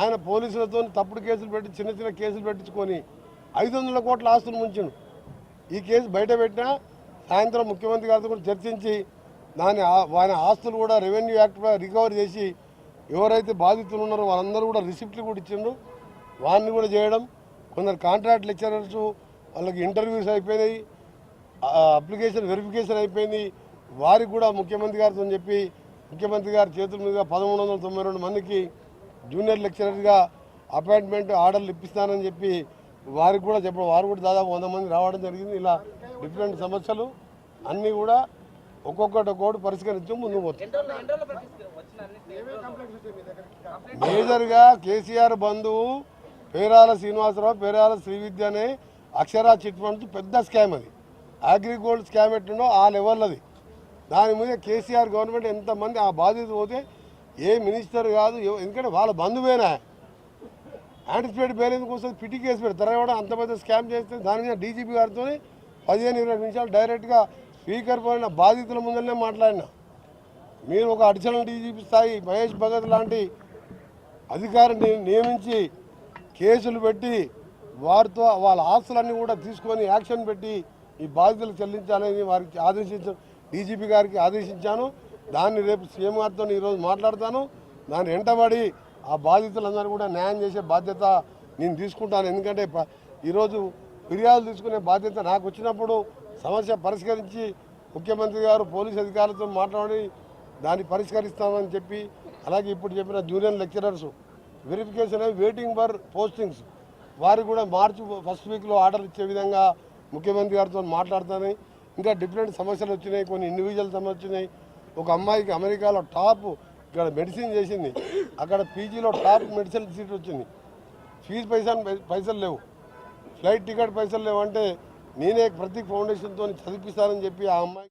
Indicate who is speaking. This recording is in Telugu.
Speaker 1: ఆయన పోలీసులతో తప్పుడు కేసులు పెట్టి చిన్న చిన్న కేసులు పెట్టించుకొని ఐదు వందల కోట్ల ఆస్తులు ముంచిండు. ఈ కేసు బయట పెట్టినా సాయంత్రం ముఖ్యమంత్రి గారితో కూడా చర్చించి దాని ఆయన ఆస్తులు కూడా రెవెన్యూ యాక్ట్ రికవర్ చేసి ఎవరైతే బాధితులు ఉన్నారో వాళ్ళందరూ కూడా రిసిప్ట్లు కూడా ఇచ్చిండ్రు వారిని కూడా చేయడం కొందరు కాంట్రాక్ట్ లెక్చరర్స్ వాళ్ళకి ఇంటర్వ్యూస్ అయిపోయినాయి అప్లికేషన్ వెరిఫికేషన్ అయిపోయింది. వారికి కూడా ముఖ్యమంత్రి గారితో చెప్పి ముఖ్యమంత్రి గారి చేతుల మీద పదమూడు వందల తొంభై రెండు మందికి జూనియర్ లెక్చరర్గా అపాయింట్మెంట్ ఆర్డర్లు ఇప్పిస్తానని చెప్పి వారికి కూడా చెప్పడం వారు కూడా దాదాపు వంద మంది రావడం జరిగింది. ఇలా డిఫరెంట్ సమస్యలు అన్నీ కూడా ఒక్కొక్కటి ఒక్కొక్కటి పరిష్కరించి ముందుకు పోతాయి మేజర్గా కేసీఆర్ బంధువు పేరాల శ్రీనివాసరావు పేరాల శ్రీవిద్య అనే అక్షరా చిట్ ఫండ్స్ పెద్ద స్కామ్ అది. అగ్రిగోల్డ్ స్కామ్ ఎట్టుండో ఆ లెవెల్ అది. దాని మీద కేసీఆర్ గవర్నమెంట్ ఎంతమంది ఆ బాధ్యత పోతే ఏ మినిస్టర్ కాదు ఎందుకంటే వాళ్ళ బంధువేనా? యాంటిసిపేట్ బెయిల్ ఎందుకు వస్తుంది పిటి కేసు పెట్టి కూడా అంత పెద్ద స్కామ్ చేస్తే దాని మీద డీజీపీ గారితో పదిహేను ఇరవై నిమిషాలు డైరెక్ట్గా స్పీకర్ పోయిన బాధితుల ముందరనే మాట్లాడినా. మీరు ఒక అడిషనల్ డీజీపీ స్థాయి మహేష్ భగత్ లాంటి అధికారిని నియమించి కేసులు పెట్టి వారితో వాళ్ళ ఆస్తులన్నీ కూడా తీసుకొని యాక్షన్ పెట్టి ఈ బాధితులు చెల్లించాలని వారికి ఆదేశించ డీజీపీ గారికి ఆదేశించాను. దాన్ని రేపు సీఎం గారితో ఈరోజు మాట్లాడతాను. దాన్ని వెంటబడి ఆ బాధితులందరూ కూడా న్యాయం చేసే బాధ్యత నేను తీసుకుంటాను. ఎందుకంటే ఈరోజు ఫిర్యాదు తీసుకునే బాధ్యత నాకు వచ్చినప్పుడు సమస్య పరిష్కరించి ముఖ్యమంత్రి గారు పోలీస్ అధికారులతో మాట్లాడి దాన్ని పరిష్కరిస్తామని చెప్పి అలాగే ఇప్పుడు చెప్పిన జూనియర్ లెక్చరర్స్ వెరిఫికేషన్ అవి వెయిటింగ్ ఫర్ పోస్టింగ్స్ వారు కూడా మార్చి ఫస్ట్ వీక్లో ఆర్డర్ ఇచ్చే విధంగా ముఖ్యమంత్రి గారితో మాట్లాడుతాను ఇంకా డిఫరెంట్ సమస్యలు వచ్చినాయి. కొన్ని ఇండివిజువల్ సమస్యలు వచ్చినాయి. ఒక అమ్మాయికి అమెరికాలో టాప్ ఇక్కడ మెడిసిన్ చేసింది. అక్కడ పీజీలో టాప్ మెడిసిన్ సీట్ వచ్చింది. ఫీజు పైసలు పైసలు లేవు. ఫ్లైట్ టికెట్ పైసలు లేవు అంటే నేనే ప్రతి ఫౌండేషన్తో చదివిస్తానని చెప్పి ఆ అమ్మాయి